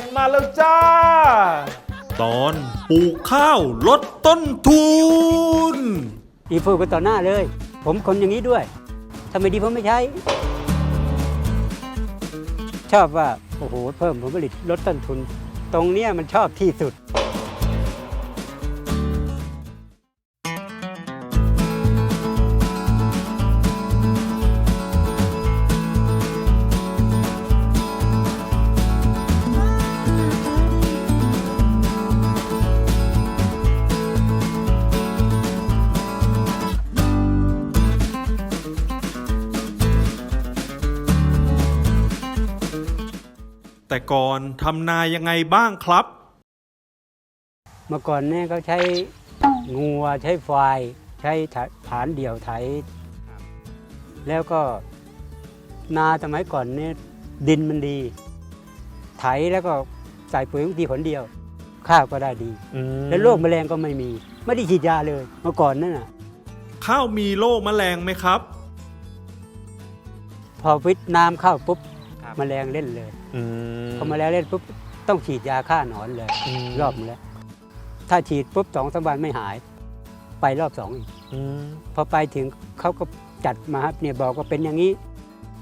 ษมาแล้วจ้า ตอนปลูกข้าวลดต้นทุน อีฟูไปต่อหน้าเลย ผมคนอย่างนี้ด้วยทำไมดีผมไม่ใช้ ชอบว่า โอ้โห เพิ่มผลผลิตลดต้นทุน ตรงเนี้ยมันชอบที่สุด แต่ก่อนทำนายังไงบ้างครับ เมื่อก่อนเนี่ยเขาใช้งัวใช้ไฟใช้ไถผานเดี่ยวไถ แล้วก็นาสมัยก่อนเนี่ยดินมันดี ไถแล้วก็ใส่ปุ๋ยบางทีผลเดียว ข้าวก็ได้ดี แล้วโรคแมลงก็ไม่มี ไม่ได้ฉีดยาเลยเมื่อก่อนนั่นน่ะ ข้าวมีโรคแมลงไหมครับ พอวิทน้ำเข้าปุ๊บ แมลงเล่นเลยพอแมลงเล่นปุ๊บต้องฉีดยาฆ่าหนอนเลยรอบนึงแล้วถ้าฉีดปุ๊บสองสามวันไม่หาย ไปรอบสองอีกพอไปถึงเขาก็จัดมาครับเนี่ยบอกว่าเป็นอย่างนี้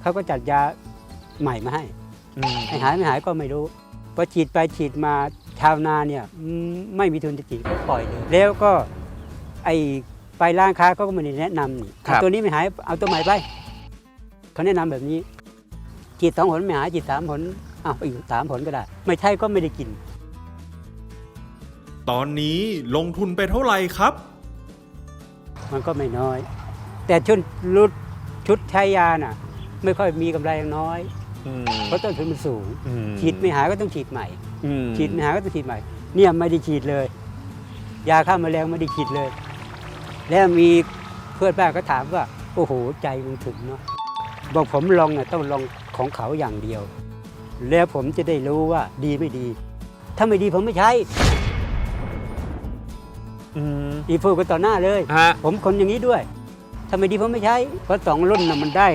เขาก็จัดยาใหม่มาให้ไอ้หายไม่หายก็ไม่รู้พอฉีดไปฉีดมาชาวนาเนี่ยอืมไม่มีทุนจะฉีดก็ปล่อยเลยแล้วก็ไอ้ไปร้านค้าเขาก็ไม่ได้แนะนำนี่ครับเอาตัวนี้ไม่หายเอาตัวใหม่ไปเขาแนะนำแบบนี้ ฉีดสองผลไม่หายฉีดสามผลอ้าวอีกสามผลก็ได้ ไม่ใช่ก็ไม่ได้กิน ตอนนี้ลงทุนไปเท่าไหร่ครับ มันก็ไม่น้อย แต่ชุดรุดชุดใช้ยาน่ะ ไม่ค่อยมีกำไรอย่างน้อย เพราะต้นทุนมันสูง ฉีดไม่หายก็ต้องฉีดใหม่ฉีดไม่หายก็ต้องฉีดใหม่ เนี่ยไม่ได้ฉีดเลย ยาฆ่าแมลงไม่ได้ฉีดเลย แล้วมีเพื่อนบ้านก็ถามว่า โอ้โหใจมึงถึงเนาะ บอกผมลองเนี่ยต้องลองของเขาอย่างเดียว แล้วผมจะได้รู้ว่าดีไม่ดี ถ้าไม่ดีผมไม่ใช้อีฟูกันต่อหน้าเลย ฮะผมคนอย่างนี้ด้วยทำไมดีผมไม่ใช้ เพราะสองรุ่นน่ะมันได้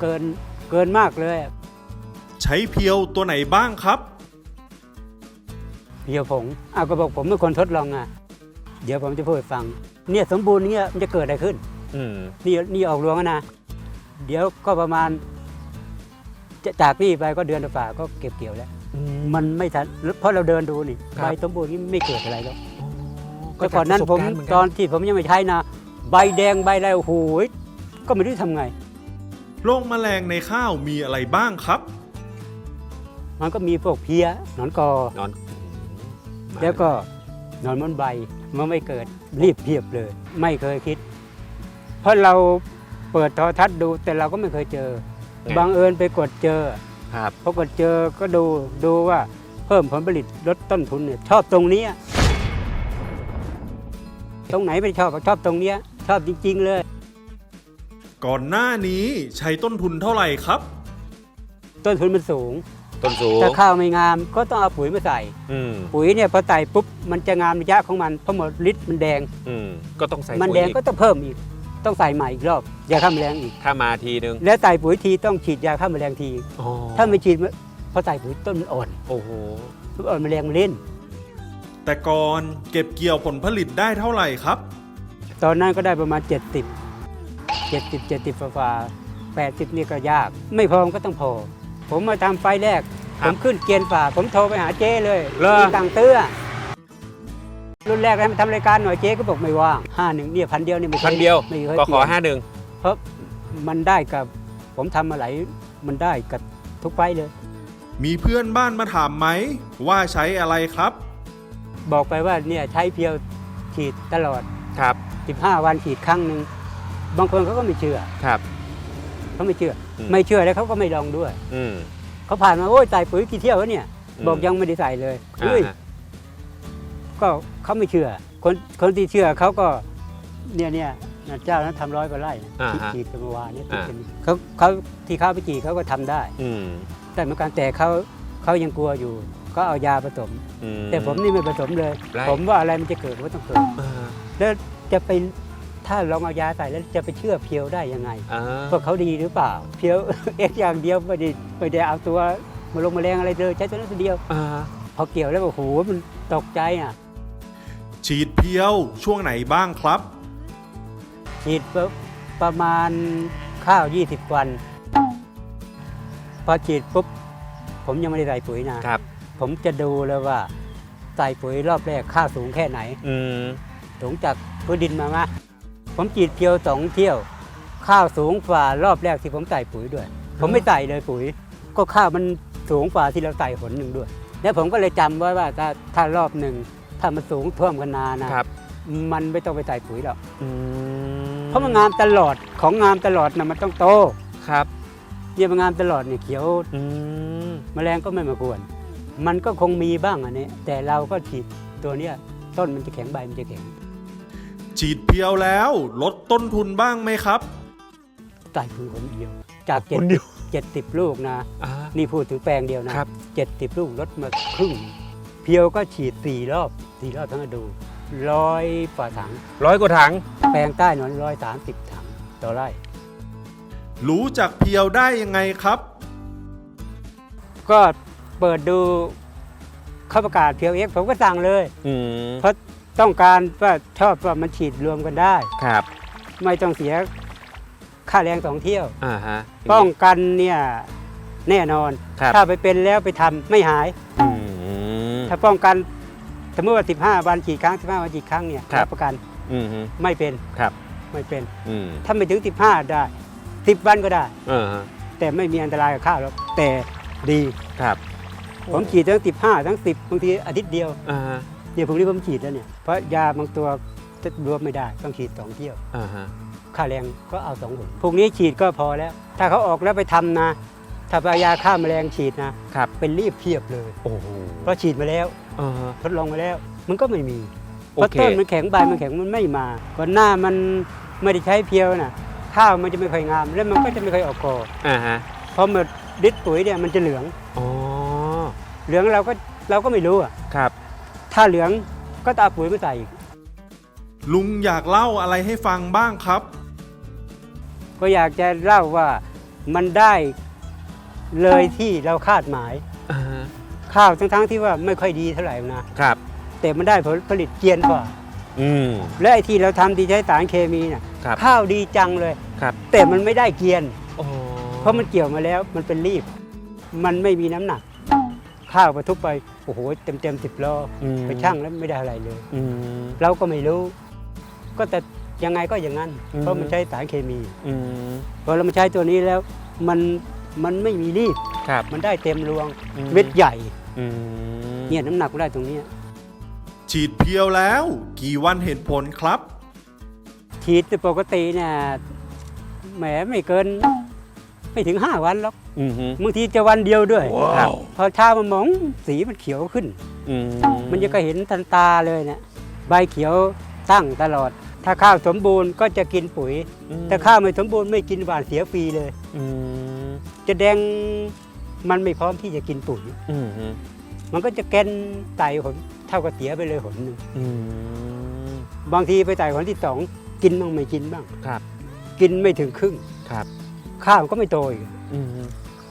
เกินเกินมากเลย ใช้เพียวตัวไหนบ้างครับ เพียวผงอ้าวก็บอกผมเป็นคนทดลองอะ เดี๋ยวผมจะพูดให้ฟัง เนี่ยสมบูรณ์เนี่ยมันจะเกิดอะไรขึ้นนี่นี่ออกรวงแล้วนะ เดี๋ยวก็ประมาณ จะจากนี่ไปก็เดือนฝ่าก็เก็บเกี่ยวแล้วมันไม่ทันเพราะเราเดินดูนี่ครัใบบ สมบูรณ์นี่ไม่เกิดอะไรแล้วแต่จาก่อนนั้นประสผบมการณ์เหตอนที่ผมยังไม่ใช้นะใบแดงใบอะไรโอ้โหก็ไม่รู้จะทำไง โรคแมลงในข้าวมีอะไรบ้างครับ มันก็มีพวกเพลี้ยหนอนกอ นอนแล้วก็หนอนมนใบมันไม่เกิดรีบเพียบเลย ไม่เคยคิด เพราะเรา เปิดโทรทัศน์ดูแต่เราก็ไม่เคยเจอ บังเอิญไปกดเจอครับพอกดเจอก็ดูดูว่าเพิ่มผลผลิตลดต้นทุนเนี่ยชอบตรงเนี้ยตรงไหนไม่ชอบก็ชอบตรงเนี้ยชอบจริง ๆ เลย ก่อนหน้านี้ใช้ต้นทุนเท่าไหร่ครับ ต้นทุนมันสูงต้นสูงถ้าข้าวไม่งามก็ต้องเอาปุ๋ยมาใส่อืมปุ๋ยเนี่ยพอใส่ปุ๊บมันจะงามระยะของมันเพราะหมดฤทธิ์มันแดงอืมก็ต้องใส่มันปุ๋ยแดงอีกก็ต้องเพิ่มอีก ต้องใส่ใหม่อีกรอบยาฆ่าแมลงอีก ถ้ามาทีนึงแล้วใส่ปุ๋ยทีต้องฉีดยาฆ่าแมลงที อ๋อถ้าไม่ฉีดพอใส่ปุ๋ยต้นมันอ่อนโอ้โหต้นอ่อนแมลงมันเล่น แต่ก่อนเก็บเกี่ยวผลผลิตได้เท่าไหร่ครับ ตอนนั้นก็ได้ประมาณ 70 70 70ฟ้า80 นี่ก็ยาก ไม่พอมันก็ต้องพอ ผมมาทำไฟล์แรก ครัผบมขึ้นเกียนฝ่า ผมโทรไปหาเจ้เลยเหรอ มีตังค์เตื้อ รุ่นแรกให้มาทำรายการหน่อยเจ๊ก็บอกไม่ว่างห้าหนึ่งเนี่ยพันเดียวเนี่ยไม่คพันเดียวไม่เคยก็ขอเปลี่ยนห้าหนึ่งเพราะมันได้กับผมทำมาหลายมันได้กับทุกไฟล์เลย มีเพื่อนบ้านมาถามไหม ว่าใช้อะไรครับ บอกไปว่าเนี่ยใช้เพียวฉีดตลอดครับ15 วันฉีดครั้งหนึ่งบางคนเขาก็ไม่เชื่อครับเขาไม่เชื่ออืมไม่เชื่อแล้วเขาก็ไม่ลองด้วยอืมเขาผ่านมาโอ้ยใส่ปุ๋ยกี่เที่ยวแล้วเนี่ยอืมบอกยังไม่ได้ใส่เลยอ่าเฮ้ยฮะ ก็เขาไม่เชื่อ คนคนที่เชื่อเขาก็เนี่ยเนี่ยเจ้านั้นทำร้อยกว่าไร่นะอ่าที่ฮะฉีดกันเมื่อวานเนี่ยอ่า เขาเขาที่เขาไปจีดเขาก็ทำได้ อืมแต่เหมือนกันแต่เขาเขายังกลัวอยู่ ก็เอายาผสม อื แต่ผมนี่ไม่ผสมเลยไรผมว่าอะไรมันจะเกิดมันก็ต้องเกิดอ่าแล้วจะไปถ้าลองเอายาใส่แล้วจะไปเชื่อเพียวได้ยังไงอ่าว่าเขาดีหรือเปล่า เพียว เอ็กอย่างเดียวไม่ได้ไม่ได้เอาตัวมาลงมาแรงอะไรเลยใช้ตัวนั้นตัวเดียว อ่าอเกี่ยวแล้วโอ้โหมันตกใจอะ ฉีดเพียวช่วงไหนบ้างครับ ฉีดปุ๊บประมาณข้าว 20 วัน พอฉีดปุ๊บผมยังไม่ได้ใส่ปุ๋ยนะ ครับ ผมจะดูเลยว่าใส่ปุ๋ยรอบแรกข้าวสูงแค่ไหน อืม สูงจากพื้นดินมาไหมผมฉีดเพียวสองเที่ยว ข้าวสูงกว่ารอบแรกที่ผมใส่ปุ๋ยด้วย ผมไม่ใส่เลยปุ๋ย ก็ข้าวมันสูงกว่าที่เราใส่หนหนึ่งด้วย แล้วผมก็เลยจำไว้ว่าถ้าถ้ารอบหนึ่ง ถ้ามันสูงท่วมกันนานนะครับ มันไม่ต้องไปใส่ปุ๋ยหรอกอืมเพราะมันงามตลอดของงามตลอดนะมันต้องโตครับเนี่ยมันงามตลอดเนี่ยเขียวอืมแมลงก็ไม่มากวนมันก็คงมีบ้างอันนี้แต่เราก็ฉีดตัวเนี้ยต้นมันจะแข็งใบมันจะแข็งฉีดเพียวแล้ว ลดต้นทุนบ้างไหมครับ ใส่ปุ๋ยคนเดียว จากเจ็คดนเดียว เจ็ดสิบลูกนะ อ่า นี่พูดถึงแปลงเดียวนะครับ เจ็ดสิบลูกลดมาครึ่ง เพียวก็ฉีดสี่รอบ สี่รอบทั้งฤดูร้อยกว่าถัง ร้อยกว่าถัง แปลงใต้หนอนร้อยสามสิบถังต่อไร่ รู้จักเพียวได้ยังไงครับ ก็เปิดดูเขาประกาศเพียวเอ็กผมก็สั่งเลย อืมเพราะต้องการว่าชอบว่ามันฉีดรวมกันได้ ครับไม่ต้องเสียค่าแรงสองเที่ยว อ่าฮะ ป้องกันเนี่ยแน่นอน ครับ ถ้าไปเป็นแล้วไปทำไม่หาย อืมถ้าป้องกันส มมติว่า 15 วันฉีดครั้ง 15 วันฉีดครั้งเนี่ยครับ ประกันอืมฮึไม่เป็นครับไม่เป็น อืมถ้าไม่ถึง 15 ได้ 10 วันก็ได้อ่าฮะแต่ไม่มีอันตรายกับข้าวหรอกแต่ดีครับผมฉีดทั้ง 15 ทั้ง 10บางทีอาทิตย์เดียวอ่าฮะเนี่ยผมนี้ผมฉีดแล้วเนี่ยเพราะยาบางตัวจะรวมไม่ได้ต้องฉีดสองเที่ยว อ่าฮะค่าแรงก็เอาสองหนพวกนี้ฉีดก็พอแล้ว ถ้าเขาออกแล้วไปทำนะ ถ้าไปเอายาฆ่าแมลงฉีดนะครับ เป็นรีบเทียบเลย โอ้โหเพราะฉีดมาแล้วอ่าฮะทดลองมาแล้ว มันก็ไม่มีโอเพราะเค ต้นมันแข็งใบมันแข็งมันไม่มาก่อนหน้ามันไม่ได้ใช้เพียวนะข้าวมันจะไม่ค่อยงาม แล้วมันก็จะไม่ค่อยออกกออ่าฮะ พอหมดดิดปุ๋ยเนี่ยมันจะเหลือง อ๋อ เหลืองเราก็เราก็ไม่รู้อะครับ ถ้าเหลืองก็ตาปุ๋ยมาใส่อีก ลุงอยากเล่าอะไรให้ฟังบ้างครับ ก็อยากจะเล่าว่ามันได้ เลยที่เราคาดหมาย อ่าฮะข้าวทั้งๆที่ว่าไม่ค่อยดีเท่าไหร่นะครับ แต่มันได้ผลผลิตเจียนกว่า อืม และไอ้ที่เราทำที่ใช้สารเคมีน่ะครับ ข้าวดีจังเลย ครับแต่มันไม่ได้เกียน โอ้เพราะมันเกี่ยวมาแล้วมันเป็นรีบ มันไม่มีน้ำหนัก ข้าวไปทุบไปโอ้โหเต็มเต็มสิบล้ออืมไปช่างแล้วไม่ได้อะไรเลย อืม เราก็ไม่รู้ ก็แต่ยังไงก็อย่างนั้น อืม เพราะมันใช้สารเคมีอืม พอเรามาใช้ตัวนี้แล้ว มัน มันไม่มีรีบ ครับ มันได้เต็มรวงอืม เม็ดใหญ่ อืมเนี่ยน้ำหนักมันได้ตรงเนี้ยฉีดเพียวแล้ว กี่วันเห็นผลครับ ฉีดปกติเนี่ยแหมไม่เกิน ไม่ถึง 5 วันหรอกอืมฮึ บางทีจะวันเดียวด้วยครับ พอเช้ามามองสีมันเขียวขึ้น อืมมันจะก็เห็นทันตาเลยเนี่ยใบเขียวตั้งตลอด ถ้าข้าวสมบูรณ์ก็จะกินปุ๋ย อืมแต่ข้าวไม่สมบูรณ์ไม่กินหวานเสียฟรีเลย อืม จะแดงมันไม่พร้อมที่จะกินปุ๋ยอืมฮึมันก็จะแกนไตหนเท่ากับเสียไปเลยหนหนึ่งอืม บางทีไปไต่หนที่สองกินบ้างไม่กินบ้างครับ กินไม่ถึงครึ่งครับ ข้าวก็ไม่โตอีกอืมฮึ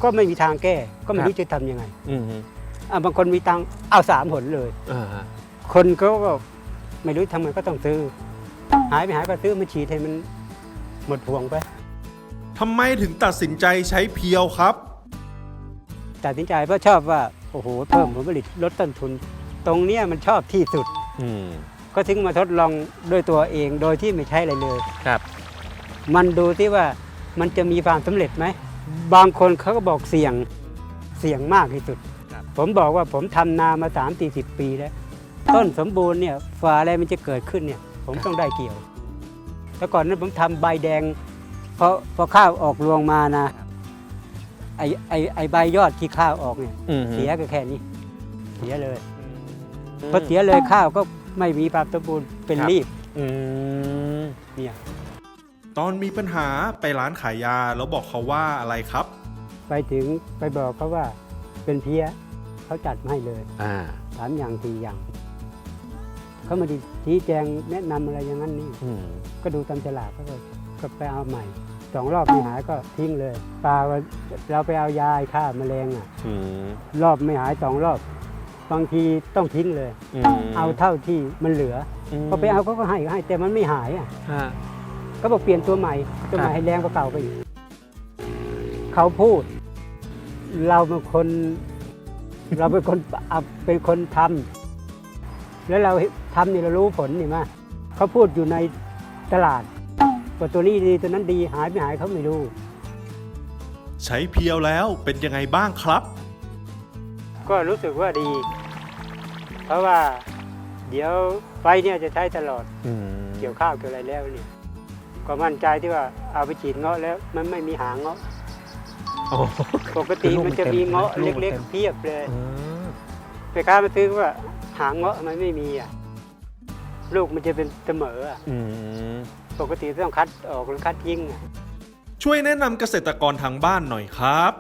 ก็ไม่มีทางแก้ ก็ไม่ครับ รู้จะทำยังไงอืมฮึอะบางคนมีตังค์เอาสามผลเลย อ่าฮะคนเขาก็ไม่รู้ทำไงก็ต้องซื้อ หายไปหายก็ซื้อมาฉีดให้มันหมดพวงไป ทำไมถึงตัดสินใจใช้เพียวครับ ตัดสินใจเพราะชอบว่าโอ้โหเพิ่มผลผลิตลดต้นทุน ตรงเนี้ยมันชอบที่สุด อืมก็ถึงมาทดลองด้วยตัวเองโดยที่ไม่ใช้อะไรเลย ครับ มันดูที่ว่ามันจะมีความสำเร็จไหม บางคนเขาก็บอกเสี่ยงเสี่ยงมากที่สุด ครับ ผมบอกว่าผมทำนามา3ามสี่สิบปีแล้ว ต้นสมบูรณ์เนี่ยฝ่าอะไรมันจะเกิดขึ้นเนี่ย ผมต้องได้เกี่ยว แล้วก่อนนั้นผมทำใบแดง พอพอข้าวออกรวงมานะไอไอไอใบยอดที่ข้าวออกเนี่ยอืมฮึเสียก็แค่นี้ เสียเลยพอเสียเลยข้าวก็ไม่มีความสมบูรณ์เป็นครับ รีบอืมเนี่ยตอนมีปัญหาไปร้านขายยาแล้วบอกเขาว่าอะไรครับ ไปถึงไปบอกเขาว่าเป็นเพี้ยเขาจัดมาให้เลยอ่าสามอย่างสี่อย่างเขามาดีชี้แจงแนะนำอะไรอย่างนั้นนี่ อืมก็ดูตามฉลากก็เลยก็ไปเอาใหม่ สองรอบไม่หายก็ทิ้งเลยปลาว่าเราไปเอายาฆ่าแมลงอะอืมรอบไม่หายสองรอบ บางทีต้องทิ้งเลย มเอาเท่าที่มันเหลือมพอไปเอาเขาก็ให้ก็ให้แต่มันไม่หายอะฮะ ก็บอกเปลี่ยนตัวใหม่ตัวใหม่ครับ ให้แรงกว่าเก่าไปอีกเขาพูด เราเป็นคน เราเป็นคนเอาเป็นคนทำแล้วเราทำนี่เรารู้ผลนี่มาเขาพูดอยู่ในตลาด ว่าตัวนี้ดีตัวนั้นดีหายไม่หายเขาไม่รู้ ใช้เพียวแล้วเป็นยังไงบ้างครับ ก็รู้สึกว่าดี เพราะว่าเดี๋ยวไฟเนี่ยจะใช้ตลอดอืมเกี่ยวข้าวเกี่ยวอะไรแล้วเนี่ยก็มั่นใจที่ว่าเอาไปฉีดเงาะแล้วมันไม่มีหางเงาะโอ้ปกติมันจะมีเงาะลูกมันเล็กเต็มๆเพียบเลยอืมไปค้ามาซื้อว่าหางเงาะมันไม่มีอะลูกมันจะเป็นเสมออะอืม ปกติต้องคัดออกหรือคัดยิงอะช่วยแนะนำเกษตรกรทางบ้านหน่อยครับ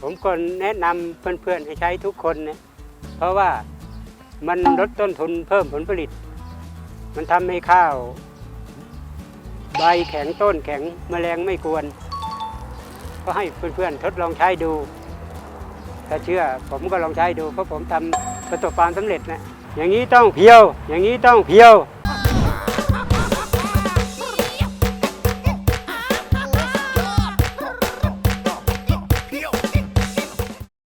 ผมก็แนะนำเพื่อนๆให้ใช้ทุกคนเนี่ยเพราะว่ามันลดต้นทุนเพิ่มผลผลิต มันทำให้ข้าว ใบแข็งต้นแข็งแมลงไม่กวน ก็ให้เพื่อนๆทดลองใช้ดู ถ้าเชื่อผมก็ลองใช้ดูเพราะผมทำประสบความสำเร็จนะอย่างนี้ต้องเพียว อย่างนี้ต้องเพียว